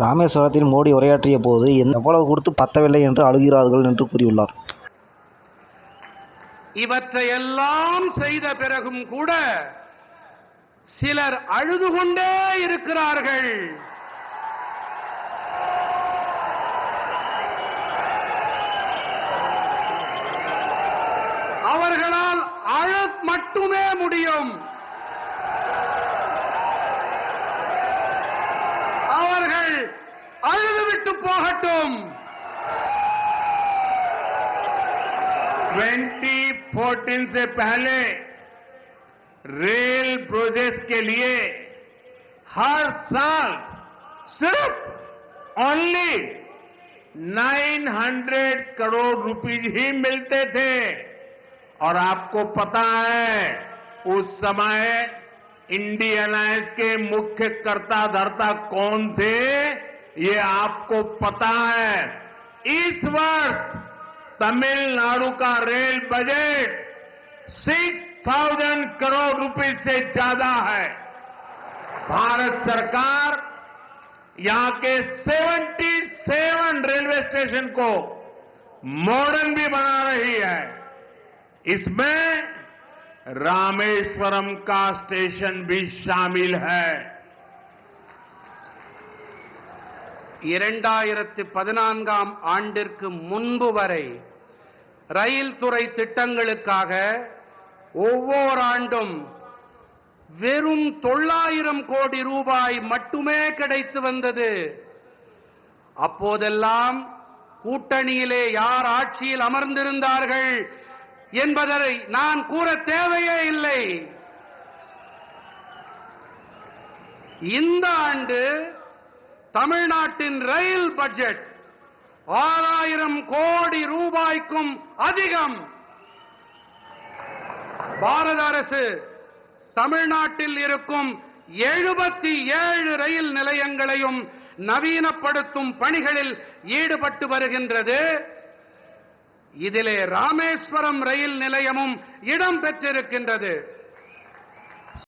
ராமேஸ்வரத்தில் மோடி உரையாற்றிய போது எவ்வளவு கொடுத்து பத்தவில்லை என்று அழுகிறார்கள் என்று கூறியுள்ளார். இவற்றையெல்லாம் செய்த பிறகும் கூட சிலர் அழுது கொண்டே இருக்கிறார்கள். அவர்களால் அழ மட்டுமே முடியும். அவர்கள் அழுதுவிட்டு போகட்டும் 2014 से पहले रेल प्रोजेक्ट के लिए हर साल सिर्फ ओनली 900 करोड़ रुपीज ही मिलते थे और आपको पता है उस समय इंडियन आइस के मुख्य कर्ता धर्ता कौन थे ये आपको पता है, इस वर्ष तमिलनाडु का रेल बजट 6000 करोड़ रुपए से ज़्यादा है। भारत सरकार यहाँ के 77 रेलवे स्टेशन को मॉडर्न भी बना रही है। इसमें रामेश्वरम का स्टेशन भी शामिल है। இரண்டாயிரத்து பதினான்காம் ஆண்டிற்கு முன்பு வரை ரயில் துறை திட்டங்களுக்காக ஒவ்வொரு ஆண்டும் வெறும் தொள்ளாயிரம் கோடி ரூபாய் மட்டுமே கிடைத்து வந்தது. அப்போதெல்லாம் கூட்டணியிலே யார் ஆட்சியில் அமர்ந்திருந்தார்கள் என்பதை நான் கூற தேவையே இல்லை. இந்த ஆண்டு தமிழ்நாட்டின் ரயில் பட்ஜெட் ஆறாயிரம் கோடி ரூபாய்க்கும் அதிகம். பாரத அரசு தமிழ்நாட்டில் இருக்கும் எழுபத்தி ஏழு ரயில் நிலையங்களையும் நவீனப்படுத்தும் பணிகளில் ஈடுபட்டு வருகின்றது. இதிலே ராமேஸ்வரம் ரயில் நிலையமும் இடம் பெற்றிருக்கின்றது.